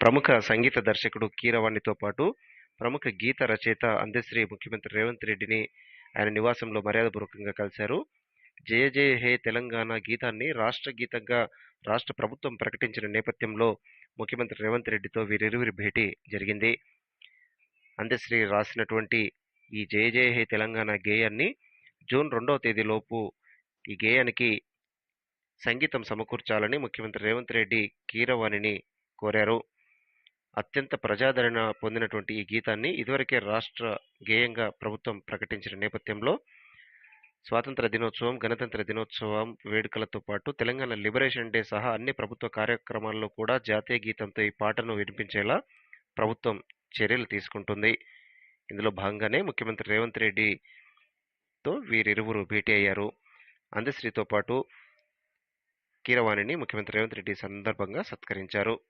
ప్రముఖ సంగీత దర్శకుడు కీరవాణితో పాటు ప్రముఖ గీత రచయిత అందశ్రీ ముఖ్యమంత్రి రేవంత్ రెడ్డిని ఆయన నివాసంలో మర్యాదపూర్వకంగా కలిశారు. జయ జయ హే తెలంగాణ గీతాన్ని రాష్ట్ర గీతంగా రాష్ట్ర ప్రభుత్వం ప్రకటించిన నేపథ్యంలో ముఖ్యమంత్రి రేవంత్ రెడ్డితో వీరిరువురి భేటీ జరిగింది. అందశ్రీ రాసినటువంటి ఈ జయ జయ హే తెలంగాణ గేయాన్ని జూన్ రెండవ తేదీలోపు ఈ గేయానికి సంగీతం సమకూర్చాలని ముఖ్యమంత్రి రేవంత్ రెడ్డి కీరవాణిని కోరారు. అత్యంత ప్రజాదరణ పొందినటువంటి ఈ గీతాన్ని ఇదివరకే రాష్ట్ర గేయంగా ప్రభుత్వం ప్రకటించిన నేపథ్యంలో స్వాతంత్ర దినోత్సవం గణతంత్ర దినోత్సవం వేడుకలతో పాటు తెలంగాణ లిబరేషన్ డే సహా అన్ని ప్రభుత్వ కార్యక్రమాల్లో కూడా జాతీయ గీతంతో ఈ పాటను వినిపించేలా ప్రభుత్వం చర్యలు తీసుకుంటుంది. ఇందులో భాగంగానే ముఖ్యమంత్రి రేవంత్ రెడ్డితో వీరిరువురు భేటీ అయ్యారు. అందశ్రీతో పాటు కీరవాణిని ముఖ్యమంత్రి రేవంత్ రెడ్డి సందర్భంగా సత్కరించారు.